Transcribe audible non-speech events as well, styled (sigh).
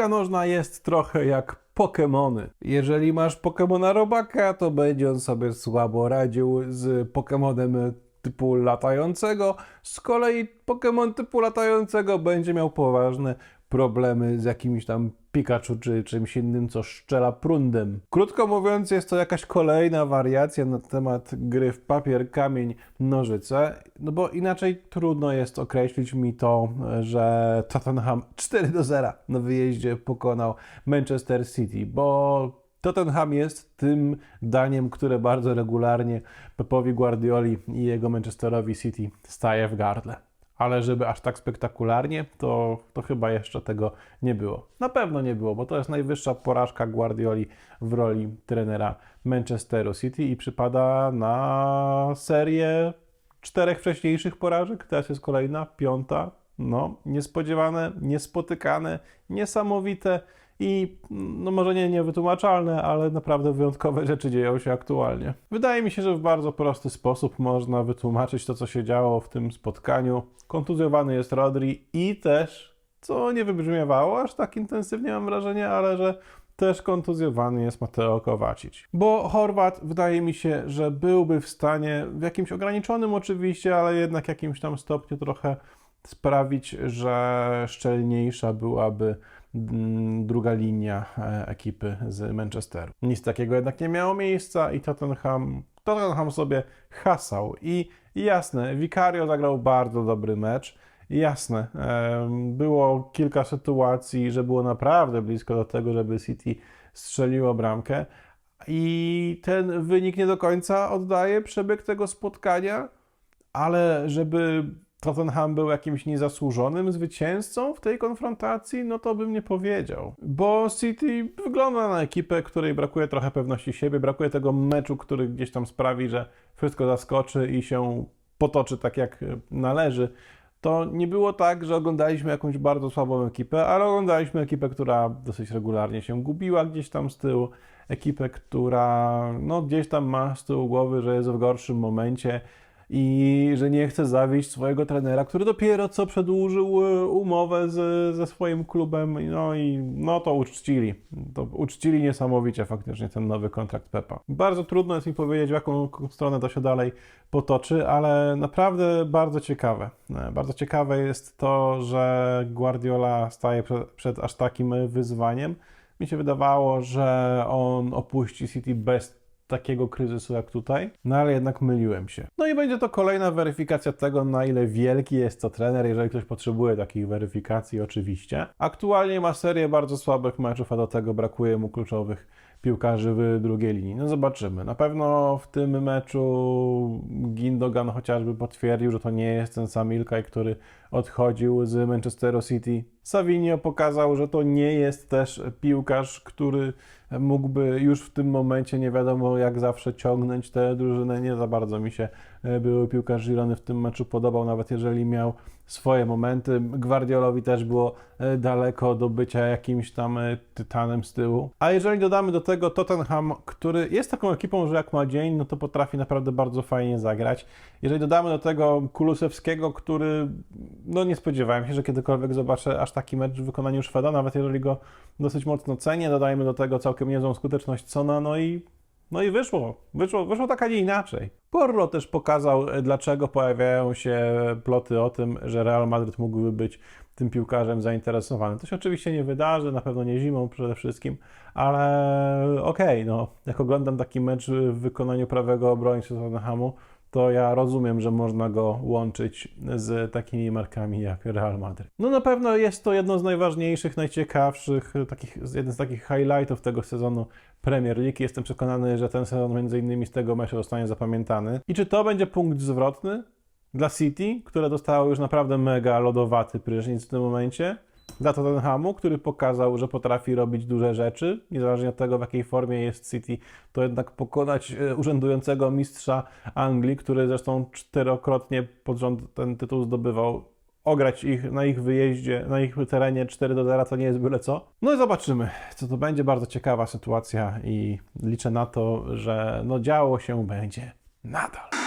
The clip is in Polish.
Piłka nożna jest trochę jak Pokémony. Jeżeli masz Pokémona robaka, to będzie on sobie słabo radził z Pokémonem typu latającego. Z kolei Pokémon typu latającego będzie miał poważne problemy z jakimś tam Pikachu czy czymś innym, co szczela prądem. Krótko mówiąc, jest to jakaś kolejna wariacja na temat gry w papier, kamień, nożyce, no bo inaczej trudno jest określić mi to, że Tottenham (laughs) 4 do 0 na wyjeździe pokonał Manchester City, bo Tottenham jest tym daniem, które bardzo regularnie Pepowi Guardioli i jego Manchesterowi City staje w gardle. Ale żeby aż tak spektakularnie, to, to chyba jeszcze tego nie było. Na pewno nie było, bo to jest najwyższa porażka Guardioli w roli trenera Manchesteru City i przypada na serię czterech wcześniejszych porażek. Teraz jest kolejna, piąta. No, niespodziewane, niespotykane, niesamowite i no może nie niewytłumaczalne, ale naprawdę wyjątkowe rzeczy dzieją się aktualnie. Wydaje mi się, że w bardzo prosty sposób można wytłumaczyć to, co się działo w tym spotkaniu. Kontuzjowany jest Rodri i też, co nie wybrzmiewało aż tak intensywnie mam wrażenie, ale że też kontuzjowany jest Mateo Kowacic. Bo Chorwat wydaje mi się, że byłby w stanie, w jakimś ograniczonym oczywiście, ale jednak jakimś tam stopniu trochę sprawić, że szczelniejsza byłaby druga linia e, ekipy z Manchesteru. Nic takiego jednak nie miało miejsca i Tottenham, Tottenham sobie hasał. I, jasne, Vicario zagrał bardzo dobry mecz. Jasne, było kilka sytuacji, że było naprawdę blisko do tego, żeby City strzeliło bramkę. I ten wynik nie do końca oddaje przebieg tego spotkania, ale żeby Tottenham był jakimś niezasłużonym zwycięzcą w tej konfrontacji, no to bym nie powiedział. Bo City wygląda na ekipę, której brakuje trochę pewności siebie, brakuje tego meczu, który gdzieś tam sprawi, że wszystko zaskoczy i się potoczy tak jak należy. To nie było tak, że oglądaliśmy jakąś bardzo słabą ekipę, ale oglądaliśmy ekipę, która dosyć regularnie się gubiła gdzieś tam z tyłu. Ekipę, która no, gdzieś tam ma z tyłu głowy, że jest w gorszym momencie i że nie chce zawieść swojego trenera, który dopiero co przedłużył e, umowę z, ze swoim klubem, no i no to uczcili. To uczcili niesamowicie faktycznie ten nowy kontrakt Pepa. Bardzo trudno jest mi powiedzieć, w jaką stronę to się dalej potoczy, ale naprawdę bardzo ciekawe. E, Bardzo ciekawe jest to, że Guardiola staje przed, przed aż takim wyzwaniem. Mi się wydawało, że on opuści City bez takiego kryzysu jak tutaj, no ale jednak myliłem się. No i będzie to kolejna weryfikacja tego, na ile wielki jest to trener, jeżeli ktoś potrzebuje takich weryfikacji, oczywiście. Aktualnie ma serię bardzo słabych meczów, a do tego brakuje mu kluczowych piłkarzy w drugiej linii. No zobaczymy. Na pewno w tym meczu Gindogan chociażby potwierdził, że to nie jest ten sam Ilkay, który odchodził z Manchesteru City. Savinio pokazał, że to nie jest też piłkarz, który mógłby już w tym momencie nie wiadomo jak zawsze ciągnąć tę drużynę. Nie za bardzo mi się e, były piłkarz Girony w tym meczu podobał, nawet jeżeli miał swoje momenty. Guardiolowi też było e, daleko do bycia jakimś tam e, tytanem z tyłu. A jeżeli dodamy do tego Tottenham, który jest taką ekipą, że jak ma dzień, no to potrafi naprawdę bardzo fajnie zagrać. Jeżeli dodamy do tego Kulusewskiego, który no nie spodziewałem się, że kiedykolwiek zobaczę aż taki mecz w wykonaniu Szweda, nawet jeżeli go dosyć mocno cenię, dodajmy do tego całkiem niezłą skuteczność Sona, no i no i wyszło. wyszło. Wyszło tak, a nie inaczej. Porro też pokazał, e, dlaczego pojawiają się ploty o tym, że Real Madryt mógłby być tym piłkarzem zainteresowany. To się oczywiście nie wydarzy, na pewno nie zimą przede wszystkim, ale okej, no, jak oglądam taki mecz w wykonaniu prawego obrońcy Tottenhamu, to ja rozumiem, że można go łączyć z takimi markami jak Real Madryt. No na pewno jest to jedno z najważniejszych, najciekawszych, takich, jeden z takich highlightów tego sezonu Premier League. Jestem przekonany, że ten sezon między innymi z tego meczu zostanie zapamiętany. I czy to będzie punkt zwrotny dla City, które dostało już naprawdę mega lodowaty prysznic w tym momencie? Dla Tottenhamu, który pokazał, że potrafi robić duże rzeczy, niezależnie od tego, w jakiej formie jest City, to jednak pokonać e, urzędującego mistrza Anglii, który zresztą czterokrotnie pod rząd ten tytuł zdobywał, ograć ich na ich wyjeździe, na ich terenie 4 do 0 to nie jest byle co. No i zobaczymy, co to będzie. Bardzo ciekawa sytuacja i liczę na to, że no działo się będzie nadal.